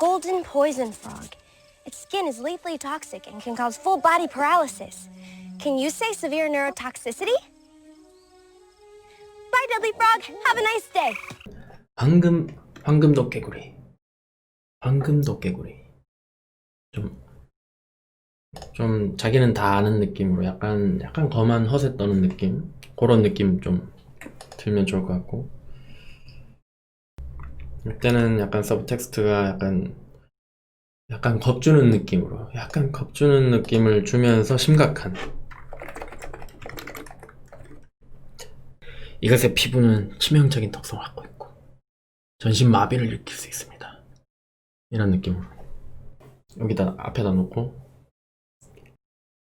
golden poison frog. Its skin is lethally toxic and can cause full body paralysis. Can you say severe neurotoxicity? Bye, Dudley Frog. Have a nice day. 황금 황금 도깨구리 황금 도깨구리 좀 좀 자기는 다 아는 느낌으로 약간 약간 검한 허세 떠는 느낌 그런 느낌 좀 들면 좋을 것 같고 이때는 약간 서브텍스트가 약간 약간 겁주는 느낌으로 약간 겁주는 느낌을 주면서 심각한 이것의 피부는 치명적인 독성을 갖고 있고 전신 마비를 일으킬 수 있습니다. 이런 느낌으로 여기다 앞에다 놓고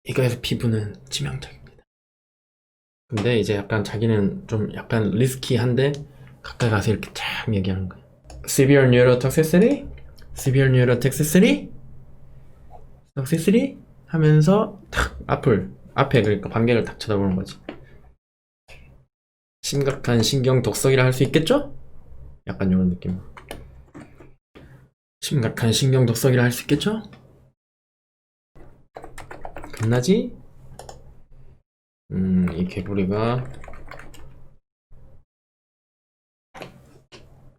이거에서 피부는 치명적입니다. 근데 이제 약간 자기는 좀 약간 리스키한데 가까이 가서 이렇게 쫙 얘기하는 거예요. Severe neurotoxicity, severe neurotoxicity, toxicity 하면서 탁 앞을 앞에 그러니까 관객을 탁 쳐다보는 거지. 심각한 신경 독성이라 할 수 있겠죠? 약간 이런 느낌. 심각한 신경 독성이라 할 수 있겠죠? 겁나지? 음, 이 개구리가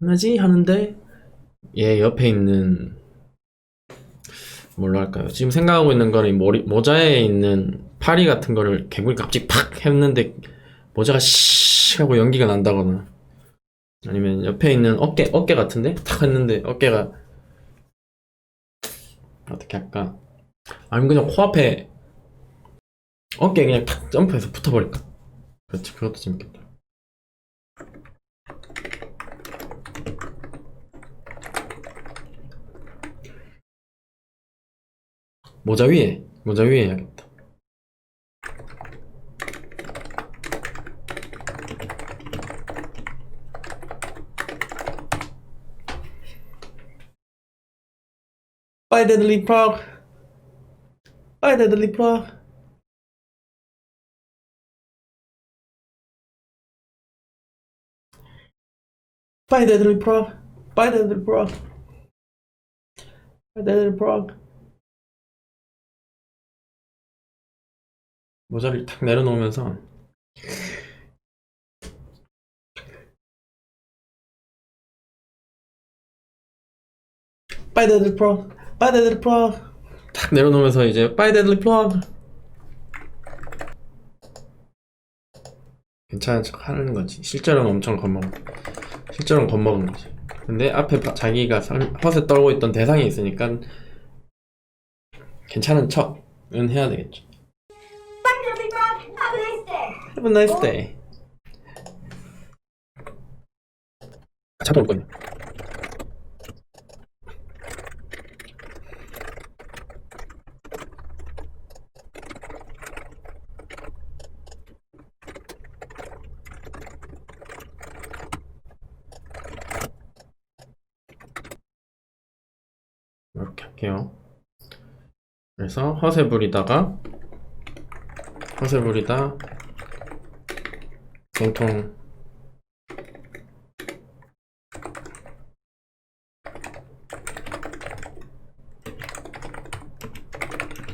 겁나지? 하는데 얘 옆에 있는 뭘로 할까요? 지금 생각하고 있는 거는 이 머리, 모자에 있는 파리 같은 거를 개구리가 갑자기 팍 했는데 모자가 씨 하고 연기가 난다거나 아니면 옆에 있는 어깨 어깨 같은데 탁 했는데 어깨가 어떻게 할까? 아니면 그냥 코앞에 어깨 그냥 탁 점프해서 붙어버릴까? 그렇지 그것도 재밌겠다. 모자 위에 모자 위에 해야겠다. Bye Deadly Frog. Bye Deadly Frog. Bye Deadly Frog. Bye Deadly Frog. Bye Deadly Frog. 모자를 탁 내려놓으면서 Bye Deadly Frog. Bye Deadly Frog. 탁 내려놓으면서 이제 Bye Deadly Frog. 괜찮은 척 하는 거지. 실제로는 엄청 겁먹어. 실제로는 겁먹은 거지. 근데 앞에 바- 자기가 설- 허세 떨고 있던 대상이 있으니까 괜찮은 척은 해야 되겠죠. Have a nice day. 잠깐 올 거예요. 이렇게 할게요. 그래서 허세 부리다가 허세 부리다 정통.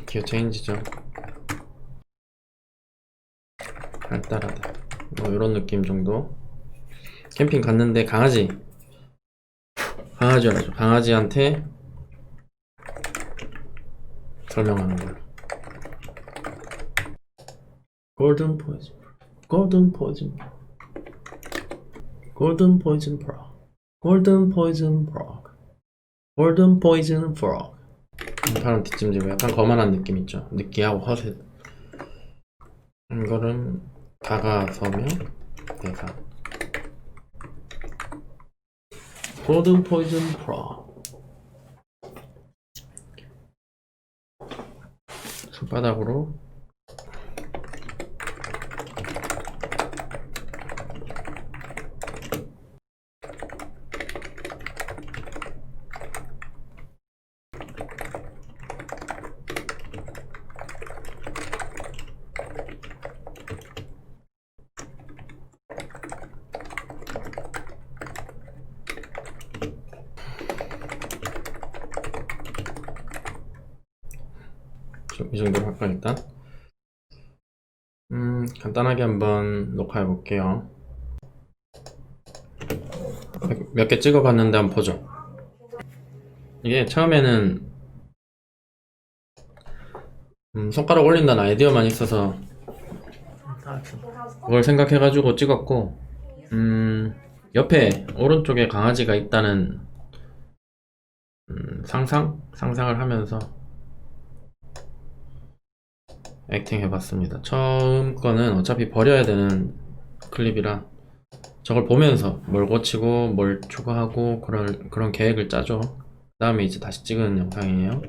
기어 체인지죠. 발달하다. 뭐 이런 느낌 정도. 캠핑 갔는데 강아지. 강아지 알죠 강아지한테 설명하는 걸로. 골든 포이즌 골든 포이즌 골든 포이즌 프로 골든 포이즌 프로 골든 포이즌 프로 발음 뒷짐지고 약간 거만한 느낌 있죠? 느끼하고 허세. 이거는 다가서며 대사 골든 포이즌 프로 손바닥으로 이 정도로 할까 일단 음 간단하게 한번 녹화해 볼게요. 몇 개 찍어 봤는데 한번 보죠. 이게 처음에는 음, 손가락 올린다는 아이디어만 있어서 그걸 생각해 가지고 찍었고 음, 옆에 오른쪽에 강아지가 있다는 음, 상상? 상상을 하면서 액팅 해봤습니다. 처음 거는 어차피 버려야 되는 클립이라 저걸 보면서 뭘 고치고 뭘 추가하고 그런 그런 계획을 짜죠. 그 다음에 이제 다시 찍은 영상이에요.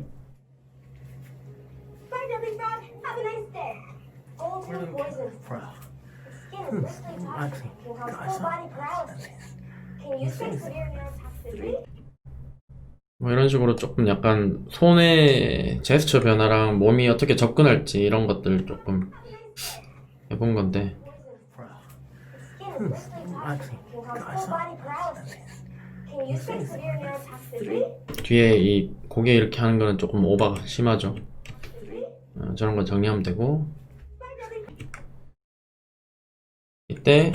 뭐 이런 식으로 조금 약간 손의 제스처 변화랑 몸이 어떻게 접근할지 이런 것들 조금 해본 건데? 뒤에 이 고개 이렇게 하는 거는 조금 오버가 심하죠. 어, 저런 거 정리하면 되고 이때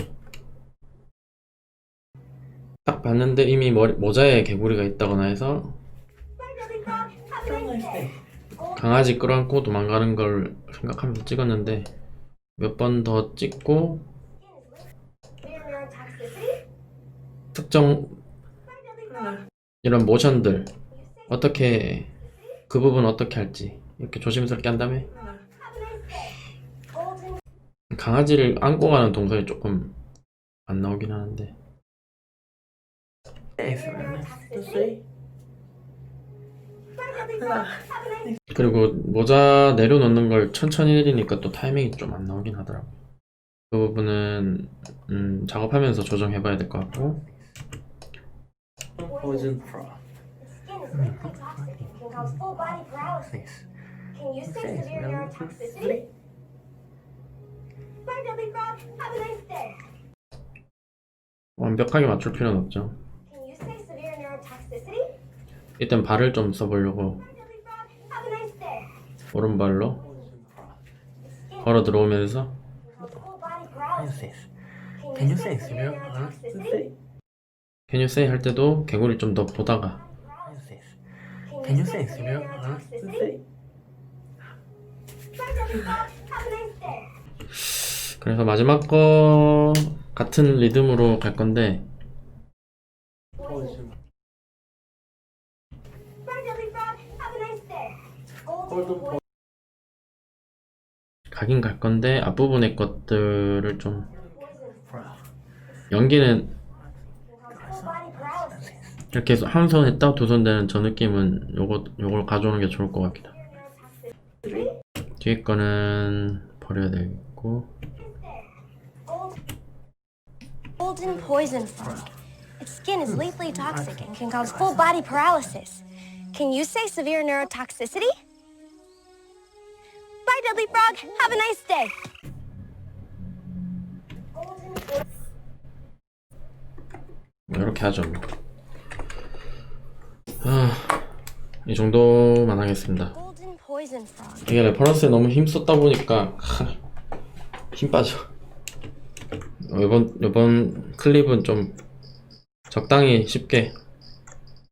딱 봤는데 이미 머리, 모자에 개구리가 있다거나 해서 강아지 끌어안고 도망가는 걸 생각하면서 찍었는데 몇 번 더 찍고? 특정. 이런 모션들 어떻게 그 부분 어떻게 할지 이렇게 조심스럽게 한 다음에 강아지를 안고 가는 동선이 조금 안 나오긴 하는데 a nice 그리고 모자 내려놓는 걸 천천히 내리니까 또 타이밍이 좀 안 나오긴 하더라고요. 그 부분은 음, 작업하면서 조정해봐야 될 것 같고 Poison. 완벽하게 맞출 필요는 없죠. 일단 발을 좀 써보려고 Bye, Billy Frog. Have a nice day. 오른발로 걸어 들어오면서 full body paralysis. Can you say severe neurotoxicity? Can you say 할 때도 개구리 좀 더 보다가 Can you say a nice day. 그래서 마지막 거 같은 리듬으로 갈 건데 Poison. Bye, Billy Frog. Have a nice day. Golden Golden poison. 가긴 갈 건데 앞부분의 것들을 좀. 연기는. 이렇게 한손 했다 두 손 되는 저 느낌은 요거 요걸 가져오는 게 좋을 것 같기도? 뒤에 거는 버려야 되겠고 Golden poison frog. Its skin is lethally toxic and can cause full body paralysis. Can you say severe neurotoxicity? Bye, Dudley Frog. Have a nice day. 이렇게 하죠. 뭐. 아, 이 정도만 하겠습니다. 이게 레퍼런스에 너무 힘 썼다 보니까 하, 힘 빠져. 어, 이번 이번 클립은 좀 적당히 쉽게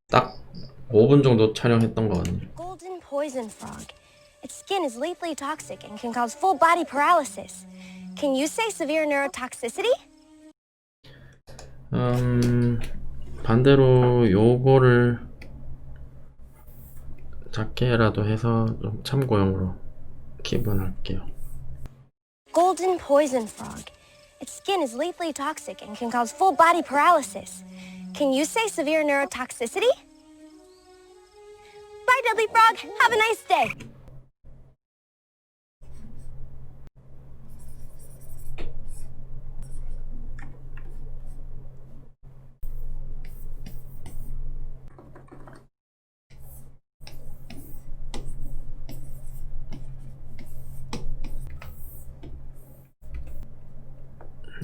딱 5분 정도 촬영했던 거 같네요. Golden poison frog. Its skin is lethally toxic and can cause full body paralysis. Can you say severe neurotoxicity? 음, 반대로 요거를 작게라도 해서 좀 참고용으로 기본할게요. Golden poison frog. Its skin is lethally toxic and can cause full body paralysis. Can you say severe neurotoxicity? Bye, Dudley Frog. Have a nice day.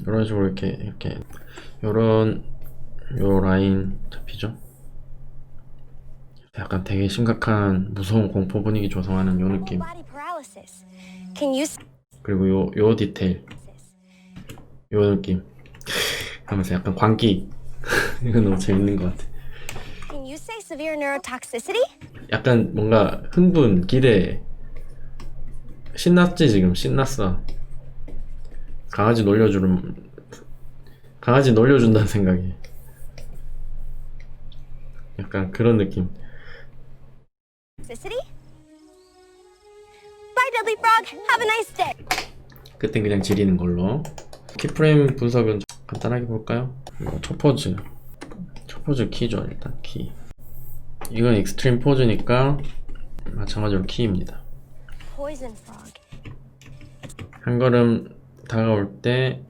이런 식으로 이렇게 이렇게. 요런 요 라인 잡히죠? 약간 되게 심각한 무서운 공포 분위기 조성하는 요 느낌. 그리고 요, 요 디테일. 요 느낌. 하면서 약간 광기. 이거 너무 재밌는 것 같아? 약간 뭔가 흥분 기대. 신났지 지금? 신났어 강아지 놀려주는 강아지 놀려준다는 생각이. 약간 그런 느낌. 그땐 그냥 지리는 걸로. 키프레임 분석은 간단하게 볼까요? 첫 포즈. 첫 포즈 키죠 일단. 키. 이건 익스트림 포즈니까 마찬가지로 키입니다. 한 걸음 다가올 때.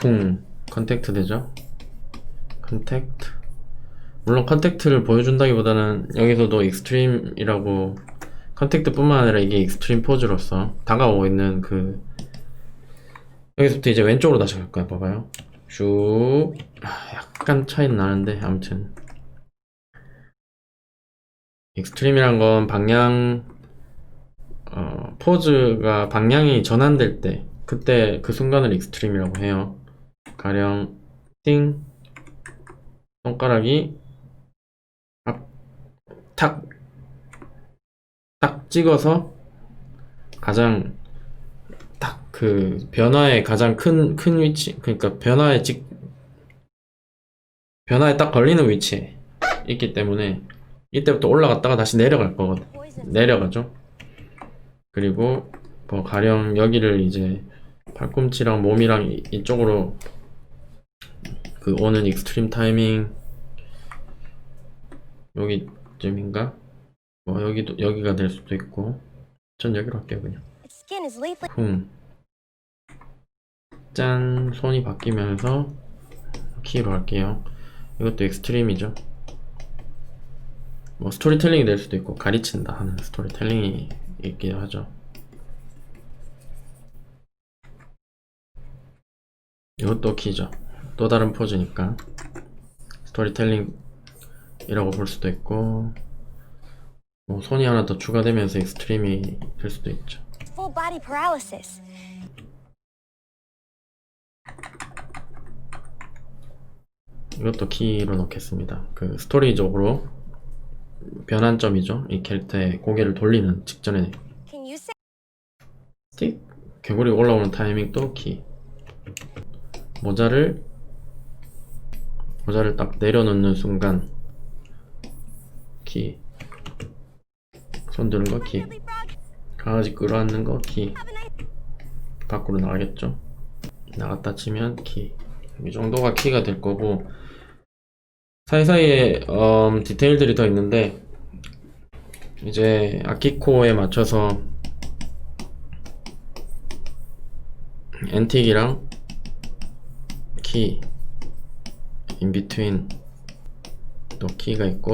쿵 컨택트 되죠? 컨택트 물론 컨택트를 보여준다기보다는 여기서도 익스트림이라고 컨택트 뿐만 아니라 이게 익스트림 포즈로서 다가오고 있는 그 여기서부터 이제 왼쪽으로 다시 갈 거야 봐봐요. 쭉. 아, 약간 차이는 나는데 아무튼. 익스트림이란 건 방향 어, 포즈가 방향이 전환될 때 그때 그 순간을 익스트림이라고 해요 가령 띵 손가락이 탁, 딱 찍어서 가장 딱 그 변화의 가장 큰, 큰 위치, 그러니까 변화에 찍, 변화에 딱 걸리는 위치에 있기 때문에 이때부터 올라갔다가 다시 내려갈 거거든. 내려가죠. 그리고 뭐 가령 여기를 이제 팔꿈치랑 몸이랑 이- 이쪽으로 그 오는 익스트림 타이밍 여기쯤인가? 뭐 여기도 여기가 될 수도 있고. 전 여기로 할게요 그냥. 쿵. 짠. 손이 바뀌면서 키로 할게요. 이것도 익스트림이죠. 뭐 스토리텔링이 될 수도 있고 가르친다 하는 스토리텔링이 있기도 하죠 이것도 키죠 또 다른 포즈니까 스토리텔링이라고 볼 수도 있고 뭐 손이 하나 더 추가되면서 익스트림이 될 수도 있죠 Full body paralysis. 이것도 키로 넣겠습니다. 그 스토리적으로 변환점이죠. 이 캐릭터의 고개를 돌리는 직전에 Can you say 틱 개구리 올라오는 타이밍도 키. 모자를 모자를 딱 내려놓는 순간 키. 손 드는 거 키. 강아지 끌어안는 거 키. 밖으로 나가겠죠. 나갔다 치면 키. 이 정도가 키가 될 거고 사이사이에 음, 디테일들이 더 있는데 이제 아키코에 맞춰서 엔틱이랑 키 인비트윈 또 키가 있고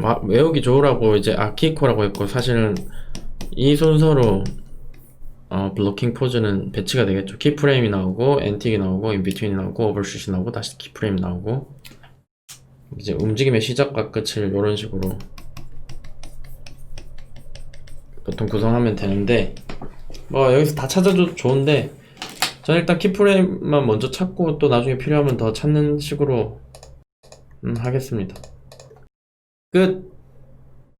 와- 외우기 좋으라고 이제 아키코라고 했고 사실은 이 순서로 어, 블로킹 포즈는 배치가 되겠죠. 키프레임이 나오고 엔틱이 나오고 인비트윈이 나오고 오버슛이 나오고 다시 키프레임 나오고 이제 움직임의 시작과 끝을 이런 식으로 보통 구성하면 되는데 뭐 여기서 다 찾아도 좋은데 저는 일단 키프레임만 먼저 찾고 또 나중에 필요하면 더 찾는 식으로 음, 하겠습니다. 끝!